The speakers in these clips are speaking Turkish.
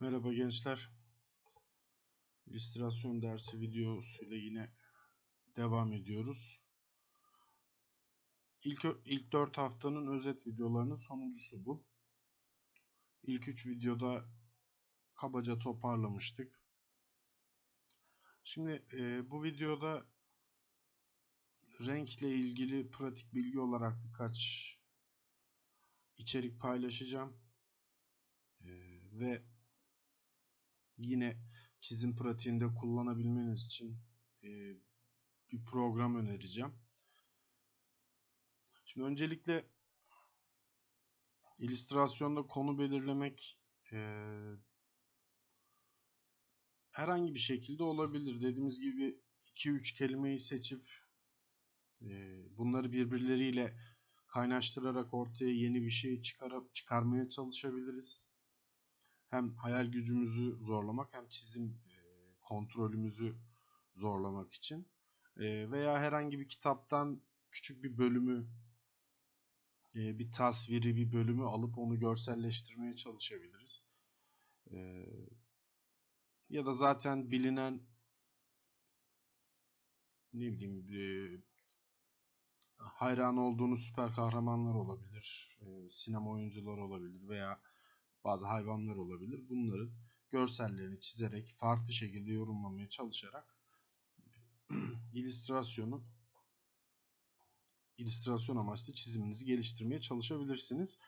Merhaba gençler. İllüstrasyon dersi videosuyla yine devam ediyoruz. İlk, ilk 4 haftanın özet videolarının sonuncusu bu. İlk 3 videoda kabaca toparlamıştık. Şimdi e, bu videoda renkle ilgili pratik bilgi olarak birkaç içerik paylaşacağım. E, ve yine çizim pratiğinde kullanabilmeniz için e, bir program önereceğim. Şimdi öncelikle illüstrasyonda konu belirlemek e, herhangi bir şekilde olabilir. Dediğimiz gibi 2-3 kelimeyi seçip e, bunları birbirleriyle kaynaştırarak ortaya yeni bir şey çıkarıp çıkarmaya çalışabiliriz hem hayal gücümüzü zorlamak hem çizim e, kontrolümüzü zorlamak için e, veya herhangi bir kitaptan küçük bir bölümü e, bir tasviri bir bölümü alıp onu görselleştirmeye çalışabiliriz. Ya da zaten bilinen ne bileyim hayran olduğunuz süper kahramanlar olabilir, sinema oyuncuları olabilir veya bazı hayvanlar olabilir. Bunların görsellerini çizerek farklı şekilde yorumlamaya çalışarak illüstrasyonu illüstrasyon amaçlı çiziminizi geliştirmeye çalışabilirsiniz.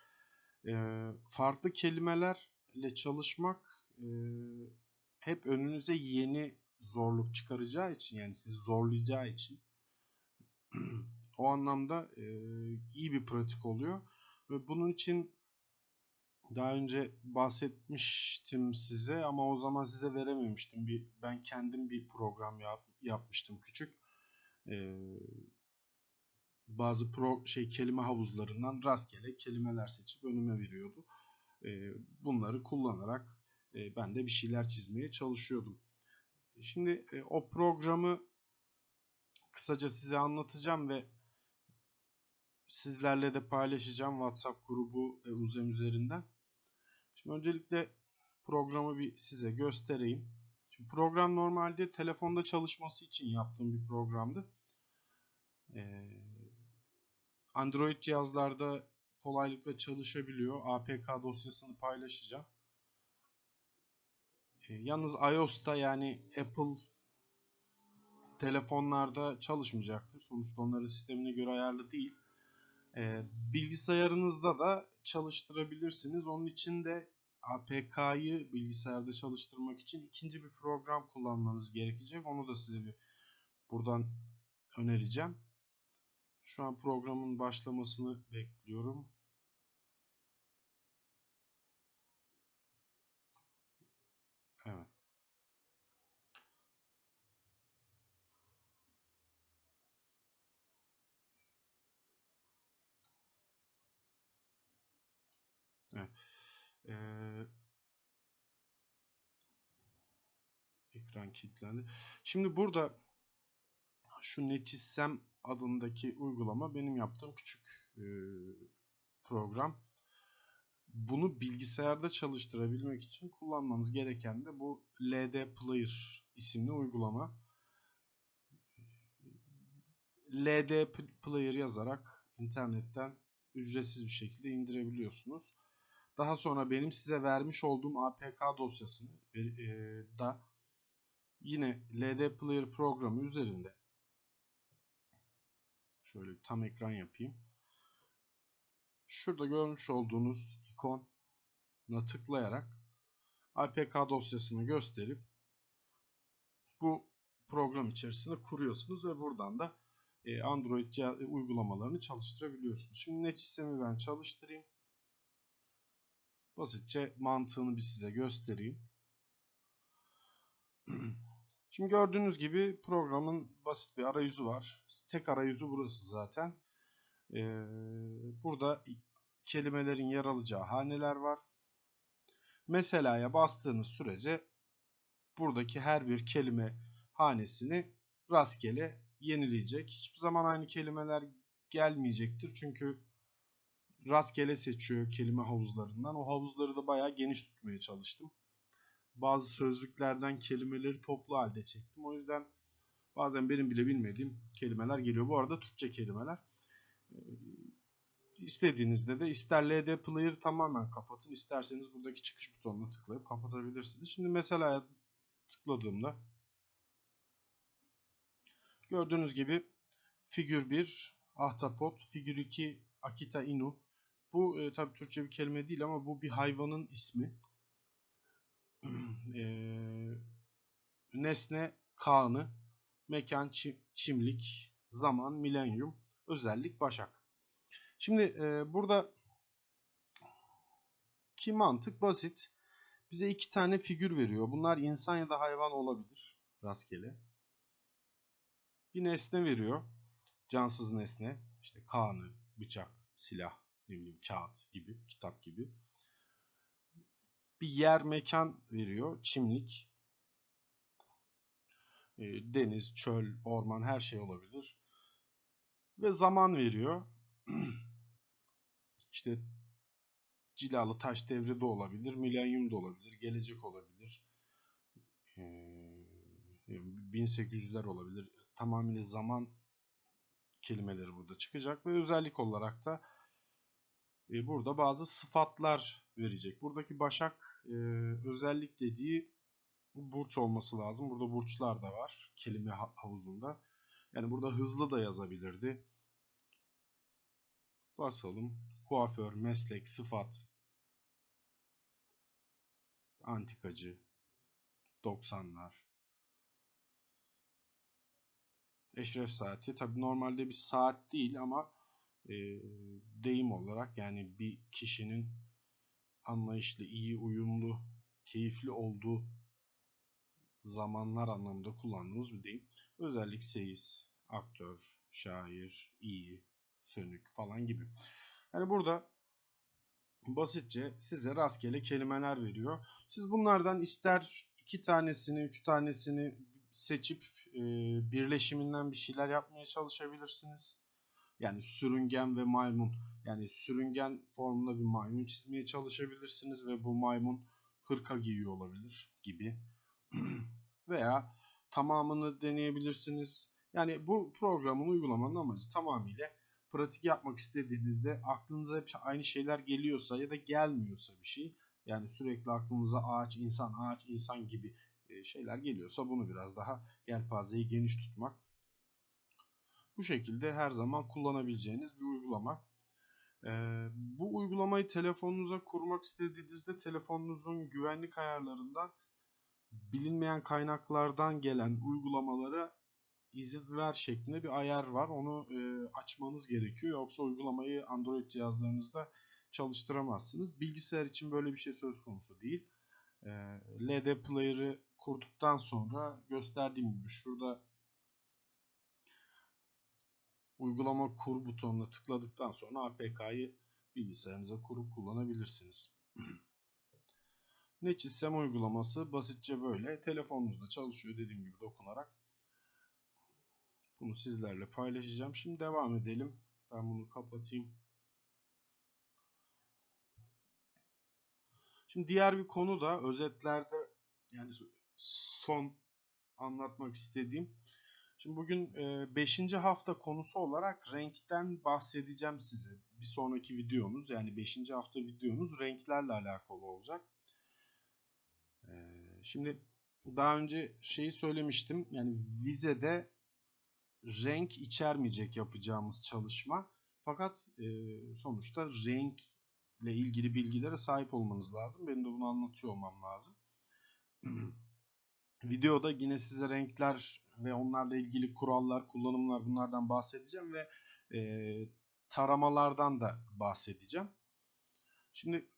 Ee, farklı kelimelerle çalışmak e, hep önünüze yeni zorluk çıkaracağı için yani sizi zorlayacağı için o anlamda e, iyi bir pratik oluyor ve bunun için daha önce bahsetmiştim size ama o zaman size verememiştim. Bir, ben kendim bir program yap, yapmıştım küçük. Ee, bazı pro şey kelime havuzlarından rastgele kelimeler seçip önüme veriyordu. Ee, bunları kullanarak e, ben de bir şeyler çizmeye çalışıyordum. Şimdi e, o programı kısaca size anlatacağım ve sizlerle de paylaşacağım WhatsApp grubu ve Uzem üzerinden. Şimdi öncelikle programı bir size göstereyim. Şimdi program normalde telefonda çalışması için yaptığım bir programdı. Ee, Android cihazlarda kolaylıkla çalışabiliyor. APK dosyasını paylaşacağım. Ee, yalnız iOS'ta yani Apple telefonlarda çalışmayacaktır. Sonuçta onların sistemine göre ayarlı değil. E, bilgisayarınızda da çalıştırabilirsiniz. Onun için de APK'yı bilgisayarda çalıştırmak için ikinci bir program kullanmanız gerekecek. Onu da size bir buradan önereceğim. Şu an programın başlamasını bekliyorum. Evet. Evet. Ee, ekran kilitlendi. Şimdi burada şu ne çizsem adındaki uygulama benim yaptığım küçük e, program. Bunu bilgisayarda çalıştırabilmek için kullanmanız gereken de bu LD Player isimli uygulama. LD Player yazarak internetten ücretsiz bir şekilde indirebiliyorsunuz. Daha sonra benim size vermiş olduğum APK dosyasını e, da yine LD Player programı üzerinde şöyle tam ekran yapayım. Şurada görmüş olduğunuz ikona tıklayarak APK dosyasını gösterip bu program içerisinde kuruyorsunuz ve buradan da e, Android uygulamalarını çalıştırabiliyorsunuz. Şimdi net sistemi ben çalıştırayım. Basitçe mantığını bir size göstereyim. Şimdi gördüğünüz gibi programın basit bir arayüzü var. Tek arayüzü burası zaten. Ee, burada kelimelerin yer alacağı haneler var. Mesela'ya bastığınız sürece buradaki her bir kelime hanesini rastgele yenileyecek. Hiçbir zaman aynı kelimeler gelmeyecektir. Çünkü rastgele seçiyor kelime havuzlarından. O havuzları da bayağı geniş tutmaya çalıştım. bazı sözlüklerden kelimeleri toplu halde çektim. O yüzden bazen benim bile bilmediğim kelimeler geliyor. Bu arada Türkçe kelimeler. Ee, de ister LD Player tamamen kapatın, isterseniz buradaki çıkış butonuna tıklayıp kapatabilirsiniz. Şimdi mesela tıkladığımda gördüğünüz gibi figür 1 ahtapot, figür 2 Akita Inu. Bu e, tabi Türkçe bir kelime değil ama bu bir hayvanın ismi. e, nesne Kaan'ı, mekan çi- çimlik, zaman milenyum, özellik başak. Şimdi e, burada ki mantık basit. Bize iki tane figür veriyor. Bunlar insan ya da hayvan olabilir. Rastgele. Bir nesne veriyor. Cansız nesne. İşte kanı, bıçak, silah, ne bileyim kağıt gibi, kitap gibi. Bir yer, mekan veriyor. Çimlik. E, deniz, çöl, orman her şey olabilir. Ve zaman veriyor. işte cilalı taş devri de olabilir, milenyum da olabilir, gelecek olabilir. Ee, 1800'ler olabilir. Tamamıyla zaman kelimeleri burada çıkacak ve özellik olarak da e, burada bazı sıfatlar verecek. Buradaki başak e, özellik dediği burç olması lazım. Burada burçlar da var kelime havuzunda. Yani burada hızlı da yazabilirdi. Basalım. Kuaför, meslek, sıfat, antikacı, 90'lar, eşref saati. Tabi normalde bir saat değil ama e, deyim olarak yani bir kişinin anlayışlı, iyi, uyumlu, keyifli olduğu zamanlar anlamında kullandığımız bir deyim. Özellik seyis, aktör, şair, iyi, sönük falan gibi. Yani burada basitçe size rastgele kelimeler veriyor. Siz bunlardan ister iki tanesini, üç tanesini seçip e, birleşiminden bir şeyler yapmaya çalışabilirsiniz. Yani sürüngen ve maymun. Yani sürüngen formunda bir maymun çizmeye çalışabilirsiniz ve bu maymun hırka giyiyor olabilir gibi. Veya tamamını deneyebilirsiniz. Yani bu programın uygulamanın amacı tamamıyla pratik yapmak istediğinizde aklınıza hep aynı şeyler geliyorsa ya da gelmiyorsa bir şey yani sürekli aklınıza ağaç, insan, ağaç, insan gibi e, şeyler geliyorsa bunu biraz daha yelpazeyi geniş tutmak. Bu şekilde her zaman kullanabileceğiniz bir uygulama. Ee, bu uygulamayı telefonunuza kurmak istediğinizde telefonunuzun güvenlik ayarlarında bilinmeyen kaynaklardan gelen uygulamalara izin ver şeklinde bir ayar var. Onu e, açmanız gerekiyor. Yoksa uygulamayı Android cihazlarınızda çalıştıramazsınız. Bilgisayar için böyle bir şey söz konusu değil. E, LD Player'ı kurduktan sonra gösterdiğim gibi şurada uygulama kur butonuna tıkladıktan sonra APK'yı bilgisayarınıza kurup kullanabilirsiniz. ne çizsem uygulaması basitçe böyle. Telefonunuzda çalışıyor dediğim gibi dokunarak. Bunu sizlerle paylaşacağım. Şimdi devam edelim. Ben bunu kapatayım. Şimdi diğer bir konu da özetlerde yani son anlatmak istediğim. Şimdi bugün 5. E, hafta konusu olarak renkten bahsedeceğim size. Bir sonraki videomuz yani 5. hafta videomuz renklerle alakalı olacak. E, şimdi daha önce şeyi söylemiştim. Yani vizede renk içermeyecek yapacağımız çalışma. Fakat e, sonuçta renkle ilgili bilgilere sahip olmanız lazım. Benim de bunu anlatıyor olmam lazım. Videoda yine size renkler ve onlarla ilgili kurallar, kullanımlar bunlardan bahsedeceğim ve e, taramalardan da bahsedeceğim. Şimdi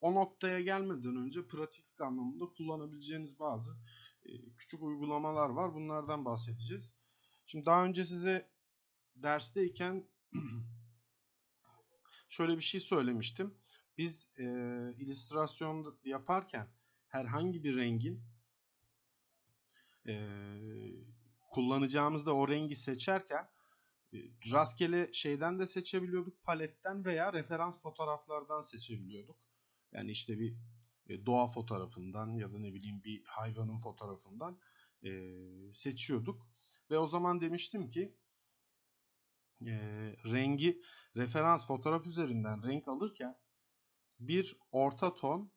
o noktaya gelmeden önce pratiklik anlamında kullanabileceğiniz bazı e, küçük uygulamalar var. Bunlardan bahsedeceğiz. Şimdi daha önce size dersteyken şöyle bir şey söylemiştim. Biz e, illüstrasyon yaparken herhangi bir rengin e, kullanacağımızda o rengi seçerken e, rastgele şeyden de seçebiliyorduk paletten veya referans fotoğraflardan seçebiliyorduk. Yani işte bir e, doğa fotoğrafından ya da ne bileyim bir hayvanın fotoğrafından e, seçiyorduk. Ve o zaman demiştim ki rengi referans fotoğraf üzerinden renk alırken bir orta ton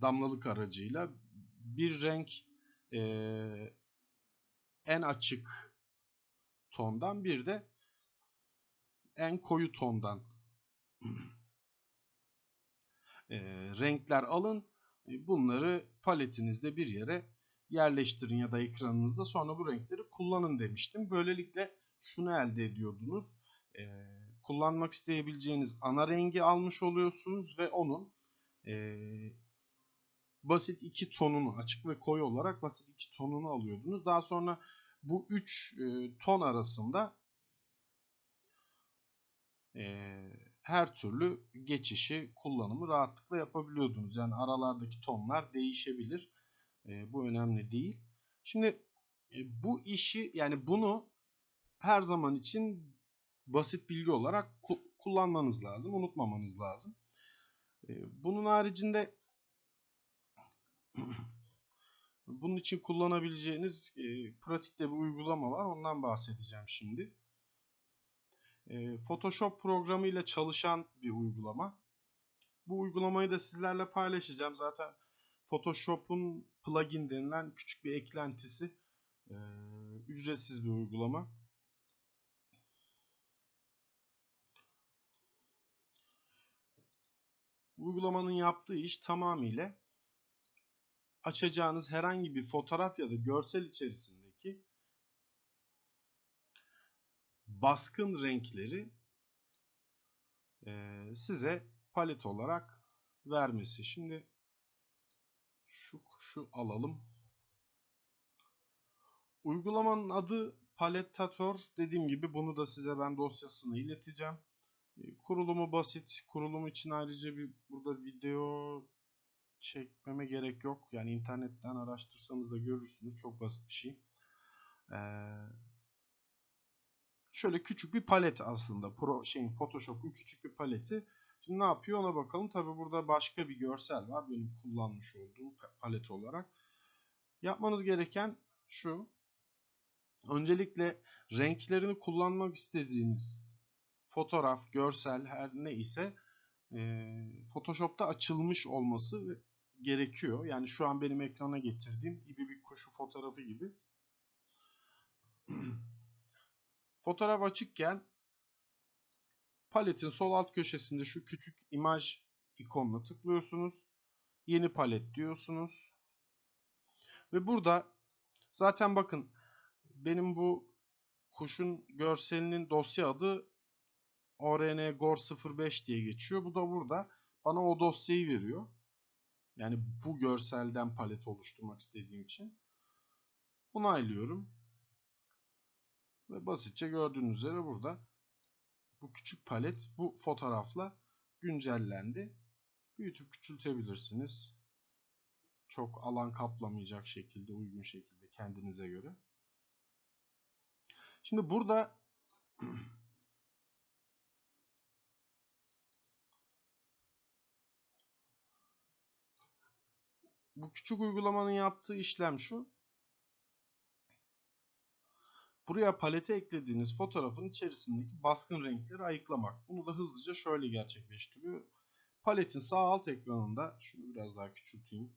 damlalık aracıyla bir renk e, en açık tondan bir de en koyu tondan e, renkler alın. E, bunları paletinizde bir yere yerleştirin ya da ekranınızda sonra bu renkleri kullanın demiştim. Böylelikle şunu elde ediyordunuz. E, kullanmak isteyebileceğiniz ana rengi almış oluyorsunuz ve onun e, basit iki tonunu açık ve koyu olarak basit iki tonunu alıyordunuz. Daha sonra bu üç e, ton arasında e, her türlü geçişi, kullanımı rahatlıkla yapabiliyordunuz. Yani aralardaki tonlar değişebilir. E, bu önemli değil. Şimdi e, bu işi yani bunu her zaman için basit bilgi olarak ku kullanmanız lazım. Unutmamanız lazım. E, bunun haricinde bunun için kullanabileceğiniz e, pratikte bir uygulama var. Ondan bahsedeceğim şimdi. E, Photoshop programıyla çalışan bir uygulama. Bu uygulamayı da sizlerle paylaşacağım. Zaten Photoshop'un plugin denilen küçük bir eklentisi. E, ücretsiz bir uygulama. Uygulamanın yaptığı iş tamamıyla açacağınız herhangi bir fotoğraf ya da görsel içerisindeki baskın renkleri e, size palet olarak vermesi. Şimdi şu şu alalım. Uygulamanın adı Palettator. Dediğim gibi bunu da size ben dosyasını ileteceğim. E, kurulumu basit. Kurulum için ayrıca bir burada video çekmeme gerek yok. Yani internetten araştırsanız da görürsünüz. Çok basit bir şey. Ee, şöyle küçük bir palet aslında. Pro şeyin Photoshop'un küçük bir paleti. Şimdi ne yapıyor ona bakalım. Tabi burada başka bir görsel var. Benim kullanmış olduğum palet olarak. Yapmanız gereken şu. Öncelikle renklerini kullanmak istediğiniz fotoğraf, görsel her ne ise e, Photoshop'ta açılmış olması gerekiyor. Yani şu an benim ekrana getirdiğim gibi bir kuşu fotoğrafı gibi. Fotoğraf açıkken paletin sol alt köşesinde şu küçük imaj ikonuna tıklıyorsunuz. Yeni palet diyorsunuz. Ve burada zaten bakın benim bu kuşun görselinin dosya adı ORN Gore 05 diye geçiyor. Bu da burada bana o dosyayı veriyor. Yani bu görselden palet oluşturmak istediğim için. Onaylıyorum. Ve basitçe gördüğünüz üzere burada bu küçük palet bu fotoğrafla güncellendi. Büyütüp küçültebilirsiniz. Çok alan kaplamayacak şekilde, uygun şekilde kendinize göre. Şimdi burada bu küçük uygulamanın yaptığı işlem şu. Buraya palete eklediğiniz fotoğrafın içerisindeki baskın renkleri ayıklamak. Bunu da hızlıca şöyle gerçekleştiriyor. Paletin sağ alt ekranında şunu biraz daha küçülteyim.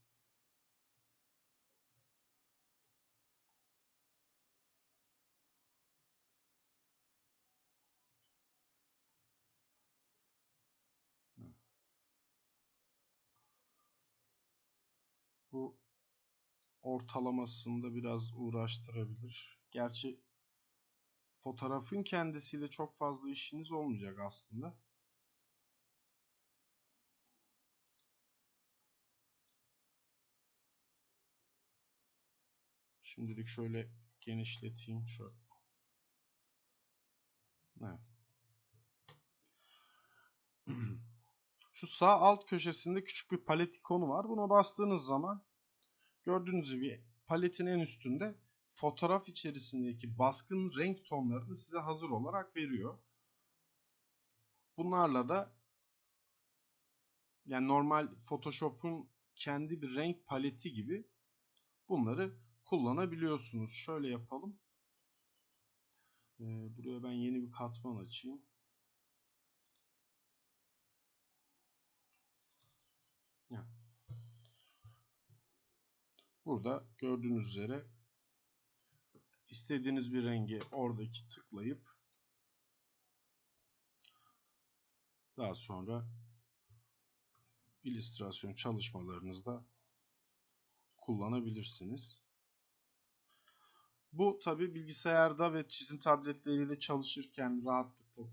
Bu ortalamasında biraz uğraştırabilir. Gerçi fotoğrafın kendisiyle çok fazla işiniz olmayacak aslında. Şimdilik şöyle genişleteyim. Şöyle. Evet. Şu sağ alt köşesinde küçük bir palet ikonu var. Buna bastığınız zaman gördüğünüz gibi paletin en üstünde fotoğraf içerisindeki baskın renk tonlarını size hazır olarak veriyor. Bunlarla da yani normal Photoshop'un kendi bir renk paleti gibi bunları kullanabiliyorsunuz. Şöyle yapalım. Ee, buraya ben yeni bir katman açayım. Burada gördüğünüz üzere istediğiniz bir rengi oradaki tıklayıp daha sonra illüstrasyon çalışmalarınızda kullanabilirsiniz. Bu tabi bilgisayarda ve çizim tabletleriyle çalışırken rahatlıkla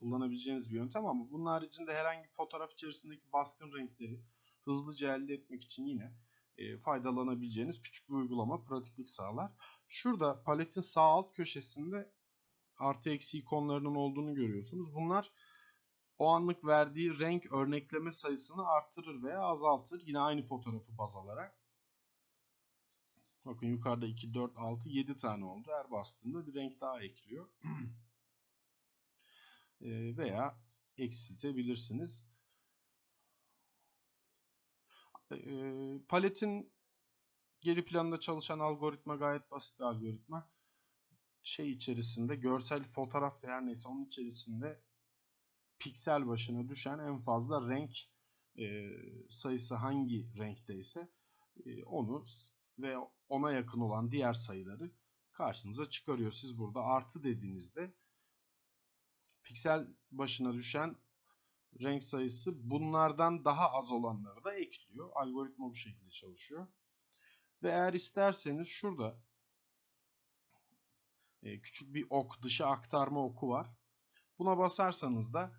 kullanabileceğiniz bir yöntem ama bunun haricinde herhangi fotoğraf içerisindeki baskın renkleri hızlıca elde etmek için yine e, faydalanabileceğiniz küçük bir uygulama pratiklik sağlar. Şurada paletin sağ alt köşesinde artı eksi ikonlarının olduğunu görüyorsunuz. Bunlar o anlık verdiği renk örnekleme sayısını artırır veya azaltır. Yine aynı fotoğrafı baz alarak. Bakın yukarıda 2, 4, 6, 7 tane oldu. Her bastığında bir renk daha ekliyor. e, veya eksiltebilirsiniz. E, paletin geri planda çalışan algoritma gayet basit bir algoritma. Şey içerisinde görsel fotoğraf ve her neyse onun içerisinde piksel başına düşen en fazla renk e, sayısı hangi renkteyse e, onu ve ona yakın olan diğer sayıları karşınıza çıkarıyor. Siz burada artı dediğinizde piksel başına düşen renk sayısı bunlardan daha az olanları da ekliyor. Algoritma bu şekilde çalışıyor. Ve eğer isterseniz şurada e, küçük bir ok, dışa aktarma oku var. Buna basarsanız da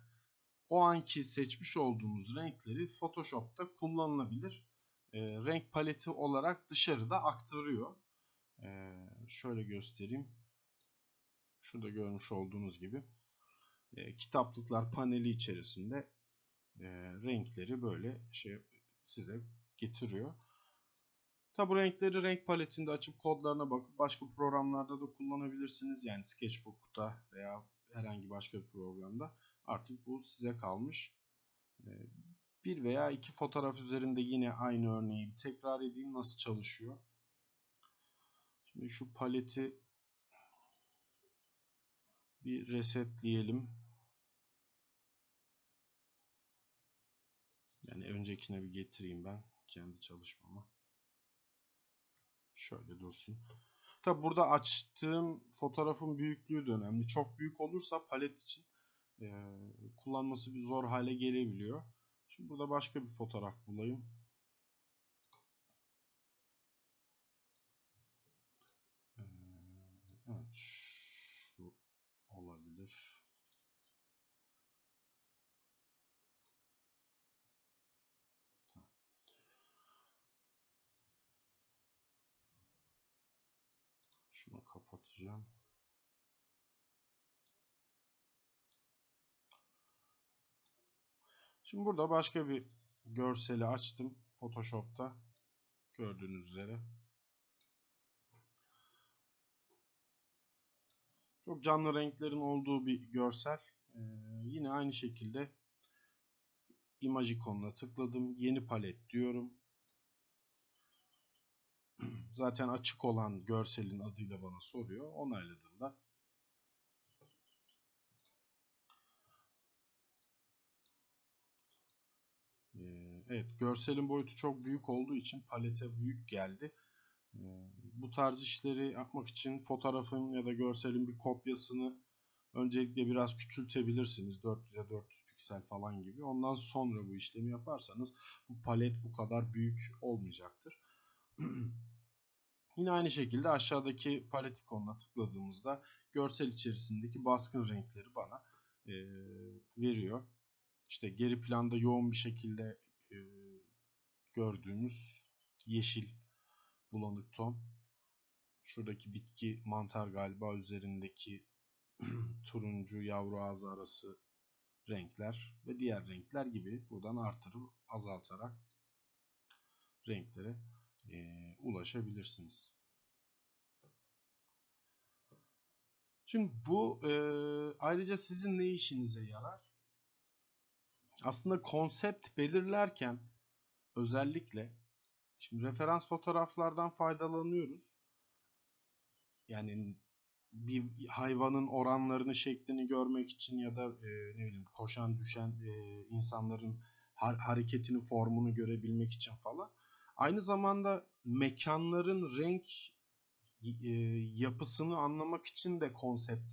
o anki seçmiş olduğunuz renkleri Photoshop'ta kullanılabilir e, renk paleti olarak dışarıda aktarıyor. E, şöyle göstereyim. Şurada görmüş olduğunuz gibi e, kitaplıklar paneli içerisinde e, renkleri böyle şey size getiriyor. Tabi renkleri renk paletinde açıp kodlarına bakıp başka programlarda da kullanabilirsiniz. Yani Sketchbook'ta veya herhangi başka bir programda. Artık bu size kalmış. E, bir veya iki fotoğraf üzerinde yine aynı örneği tekrar edeyim nasıl çalışıyor. Şimdi şu paleti bir resetleyelim. Yani öncekine bir getireyim ben kendi çalışmama. Şöyle dursun. Tabi burada açtığım fotoğrafın büyüklüğü de önemli. Çok büyük olursa palet için e, kullanması bir zor hale gelebiliyor. Şimdi burada başka bir fotoğraf bulayım. Ee, evet, şu olabilir. Şunu kapatacağım. Şimdi burada başka bir görseli açtım Photoshop'ta. Gördüğünüz üzere. Çok canlı renklerin olduğu bir görsel. Ee, yine aynı şekilde imaj ikonuna tıkladım. Yeni palet diyorum. Zaten açık olan görselin adıyla bana soruyor. Onayladığımda Evet, görselin boyutu çok büyük olduğu için palete büyük geldi. Ee, bu tarz işleri yapmak için fotoğrafın ya da görselin bir kopyasını öncelikle biraz küçültebilirsiniz. 400'e 400 piksel falan gibi. Ondan sonra bu işlemi yaparsanız bu palet bu kadar büyük olmayacaktır. Yine aynı şekilde aşağıdaki palet ikonuna tıkladığımızda görsel içerisindeki baskın renkleri bana e, veriyor. İşte geri planda yoğun bir şekilde e, gördüğümüz yeşil bulanık ton. Şuradaki bitki mantar galiba üzerindeki turuncu yavru ağzı arası renkler ve diğer renkler gibi buradan artırıp azaltarak renklere e, ulaşabilirsiniz. Şimdi bu e, ayrıca sizin ne işinize yarar? aslında konsept belirlerken özellikle şimdi referans fotoğraflardan faydalanıyoruz. Yani bir hayvanın oranlarını, şeklini görmek için ya da e, ne bileyim koşan, düşen e, insanların har- hareketini, formunu görebilmek için falan. Aynı zamanda mekanların renk e, yapısını anlamak için de konsept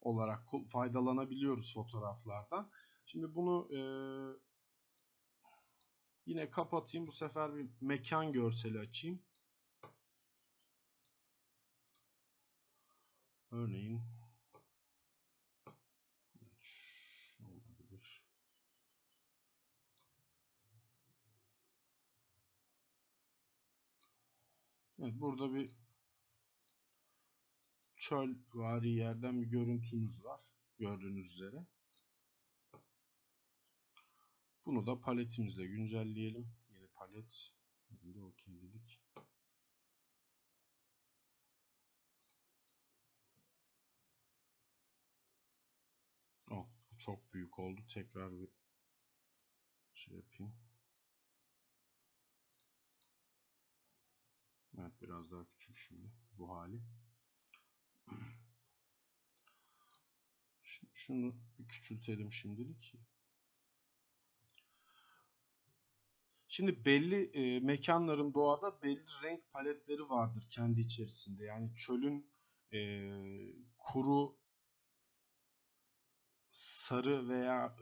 olarak faydalanabiliyoruz fotoğraflardan. Şimdi bunu e, yine kapatayım. Bu sefer bir mekan görseli açayım. Örneğin Evet, burada bir çöl vari yerden bir görüntümüz var. Gördüğünüz üzere. Bunu da paletimizle güncelleyelim. Yeni palet. Şimdi okey dedik. Oh, çok büyük oldu. Tekrar bir şey yapayım. Evet biraz daha küçük şimdi bu hali. Şimdi şunu bir küçültelim şimdilik. Şimdi belli e, mekanların doğada belli renk paletleri vardır kendi içerisinde. Yani çölün e, kuru sarı veya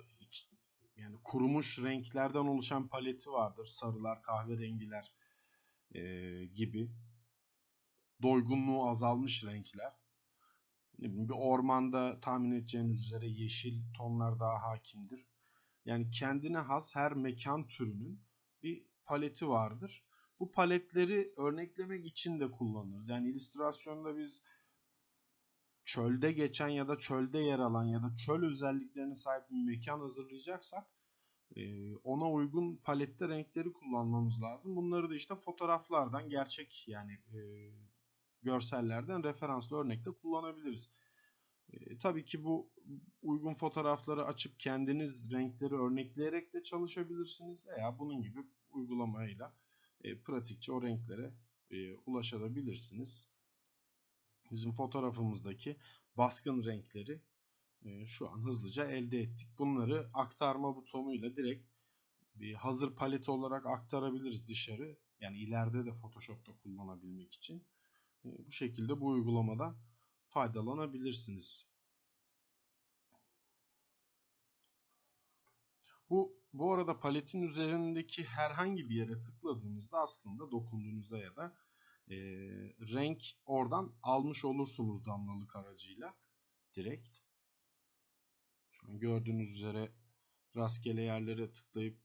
yani kurumuş renklerden oluşan paleti vardır. Sarılar, kahverengiler e, gibi. Doygunluğu azalmış renkler. Bir ormanda tahmin edeceğiniz üzere yeşil tonlar daha hakimdir. Yani kendine has her mekan türünün bir paleti vardır. Bu paletleri örneklemek için de kullanırız. Yani illüstrasyonda biz çölde geçen ya da çölde yer alan ya da çöl özelliklerine sahip bir mekan hazırlayacaksak ona uygun palette renkleri kullanmamız lazım. Bunları da işte fotoğraflardan, gerçek yani görsellerden referanslı örnekte kullanabiliriz. Tabii ki bu uygun fotoğrafları açıp kendiniz renkleri örnekleyerek de çalışabilirsiniz veya bunun gibi uygulamayla pratikçe o renklere ulaşabilirsiniz. Bizim fotoğrafımızdaki baskın renkleri şu an hızlıca elde ettik. Bunları aktarma butonuyla direkt bir hazır palet olarak aktarabiliriz dışarı. Yani ileride de Photoshop'ta kullanabilmek için. E, bu şekilde bu uygulamadan faydalanabilirsiniz. Bu bu arada paletin üzerindeki herhangi bir yere tıkladığınızda aslında dokunduğunuzda ya da e, renk oradan almış olursunuz damlalık aracıyla direkt. Gördüğünüz üzere rastgele yerlere tıklayıp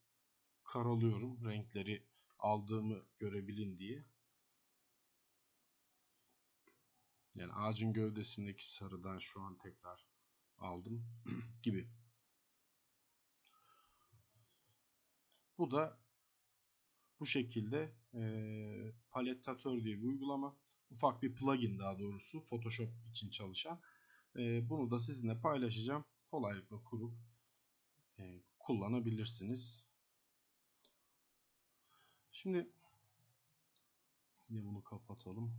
karalıyorum renkleri aldığımı görebilin diye. Yani ağacın gövdesindeki sarıdan şu an tekrar aldım gibi. Bu da bu şekilde e, Palettatör diye bir uygulama. Ufak bir plugin daha doğrusu Photoshop için çalışan. E, bunu da sizinle paylaşacağım. Kolaylıkla kurup e, kullanabilirsiniz. Şimdi yine bunu kapatalım.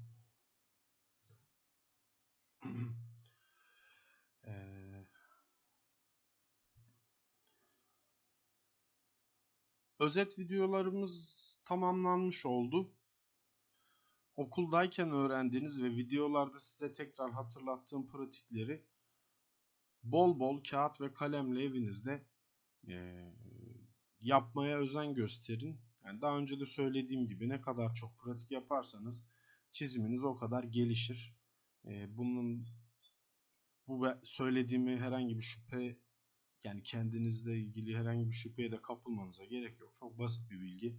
Ee, özet videolarımız tamamlanmış oldu. Okuldayken öğrendiğiniz ve videolarda size tekrar hatırlattığım pratikleri bol bol kağıt ve kalemle evinizde e, yapmaya özen gösterin. Yani daha önce de söylediğim gibi ne kadar çok pratik yaparsanız çiziminiz o kadar gelişir. E, bunun bu söylediğimi herhangi bir şüphe yani kendinizle ilgili herhangi bir şüpheye de kapılmanıza gerek yok. Çok basit bir bilgi.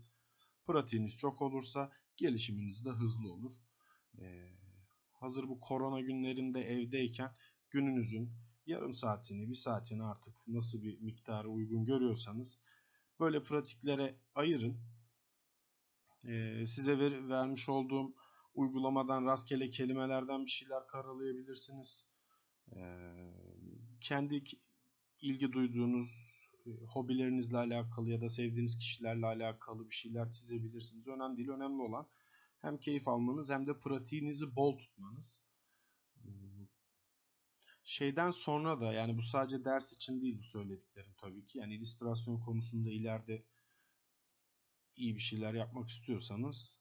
Pratiğiniz çok olursa gelişiminiz de hızlı olur. Ee, hazır bu korona günlerinde evdeyken gününüzün yarım saatini, bir saatini artık nasıl bir miktarı uygun görüyorsanız böyle pratiklere ayırın. Ee, size ver, vermiş olduğum uygulamadan rastgele kelimelerden bir şeyler karalayabilirsiniz. Ee, kendi ilgi duyduğunuz e, hobilerinizle alakalı ya da sevdiğiniz kişilerle alakalı bir şeyler çizebilirsiniz. Önemli değil. Önemli olan hem keyif almanız hem de pratiğinizi bol tutmanız. Şeyden sonra da yani bu sadece ders için değil bu söylediklerim tabii ki. Yani illüstrasyon konusunda ileride iyi bir şeyler yapmak istiyorsanız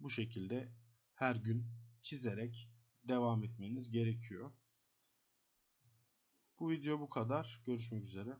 bu şekilde her gün çizerek devam etmeniz gerekiyor. Bu video bu kadar. Görüşmek üzere.